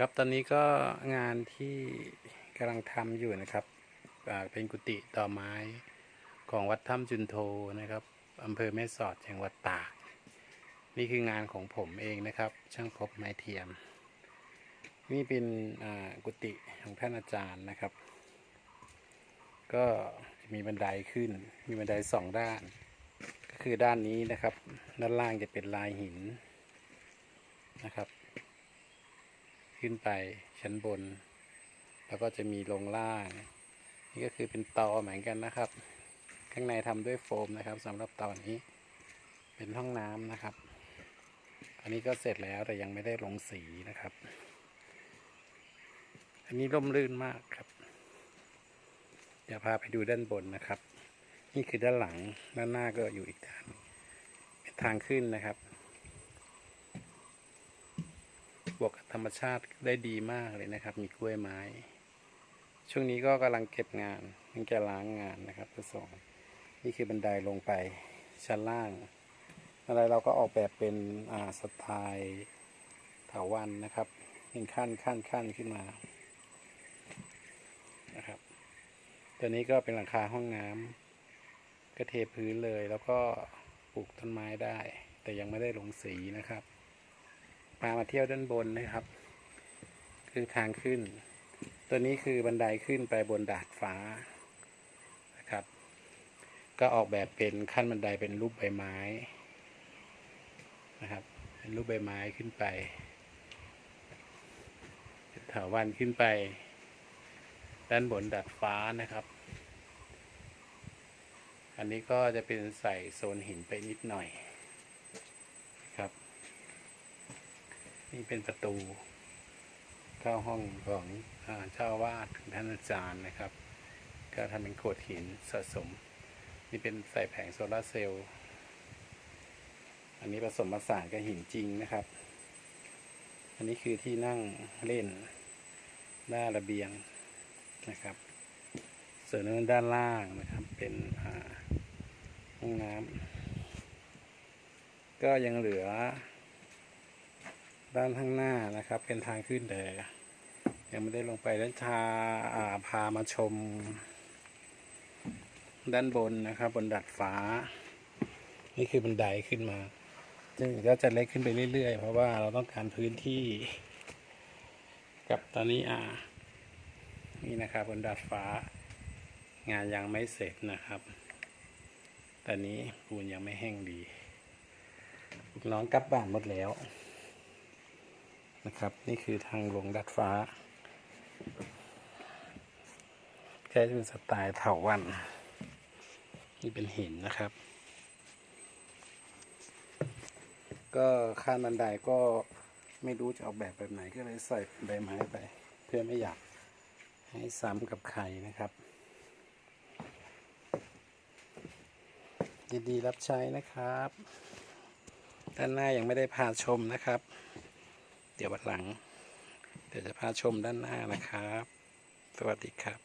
ครับตอนนี้ก็งานที่กำลังทำอยู่นะครับเป็นกุฏิต่อไม้ของวัดถ้ำจุนโทนะครับอำเภอแม่สอดจังหวัดตาก นี่คืองานของผมเองนะครับ ช่างพบไม้เทียม นี่เป็นกุฏิของท่านอาจารย์นะครับ ก็มีบันไดขึ้น มีบันไดสองด้าน ก็คือด้านนี้นะครับ ด้านล่างจะเป็นลายหินนะครับ ขึ้นไปชั้นบน แล้วก็จะมีลงล่าง นี่ก็คือเป็นตอเหมือนกันนะครับ ข้างในทำด้วยโฟมนะครับสำหรับตอนนี้ เป็นห้องน้ำนะครับ อันนี้ก็เสร็จแล้วแต่ยังไม่ได้ลงสีนะครับ อันนี้ร่มรื่นมากครับเดี๋ยวพาไปดูด้านบนนะครับ นี่คือด้านหลังด้านหน้าก็อยู่อีกด้านเป็นทางขึ้นนะครับ บวกกับธรรมชาติได้ดีมากเลยนะครับ มีกล้วยไม้ ช่วงนี้ก็กำลังเก็บงานยังจะล้างงานนะครับเพื่อส่งนี่คือบันไดลงไปชั้นล่าง อะไรเราก็ออกแบบเป็นอ่าสไตล์ถาวันนะครับเป็นขั้นขั้นขั้นขึ้นมานะครับ ตัวนี้ก็เป็นหลังคาห้องน้ำก็เทพื้นเลยแล้วก็ปลูกต้นไม้ได้ แต่ยังไม่ได้ลงสีนะครับามาเที่ยวด้านบนนะครับ คือทางขึ้น ตัวนี้คือบันไดขึ้นไปบนดาดฟ้านะครับ ก็ออกแบบเป็นขั้นบันไดเป็นรูปใบไม้นะครับ เป็นรูปใบไม้ขึ้นไปเถาวันขึ้นไป ด้านบนดาดฟ้านะครับ อันนี้ก็จะเป็นใส่โซนหินไปนิดหน่อยครับ นี่เป็นประตู เข้าห้องของเจ้าวาดของท่านอาจารย์นะครับ ก็ทำเป็นโขดหินสะสม นี่เป็นใส่แผงโซลาร์เซลล์อันนี้ผสมผสานกับหินจริงนะครับ อันนี้คือที่นั่งเล่นหน้าระเบียงนะครับส่วนด้านล่างนะครับ เป็นห้องน้ำก็ยังเหลือ ด้านข้างหน้านะครับ เป็นทางขึ้นแต่ยังไม่ได้ลงไปด้านชาอ่าพามาชม ด้านบนนะครับ บนดาดฟ้า นี่คือบันไดขึ้นมา ซึ่งก็จะเล็กขึ้นไปเรื่อยๆ เพราะว่าเราต้องการพื้นที่ กับตอนนี้อ่านี่นะครับบนดาดฟ้างานยังไม่เสร็จนะครับ ตอนนี้ปูนยังไม่แห้งดีลูกน้องกลับบ้านหมดแล้ว นะครับ นี่คือทางลงดัดฟ้าแค่เป็นสไตล์เถาวัน นี่เป็นหินนะครับ ก็ข้างบันไดก็ไม่รู้จะออกแบบแบบไหนก็เลยใส่ใบไม้ไป เพื่อไม่อยากให้ซ้ำกับใครนะครับ ยินดีรับใช้นะครับ ด้านหน้ายังไม่ได้พาชมนะครับ เดี๋ยววันหลัง เดี๋ยวจะพาชมด้านหน้านะครับ สวัสดีครับ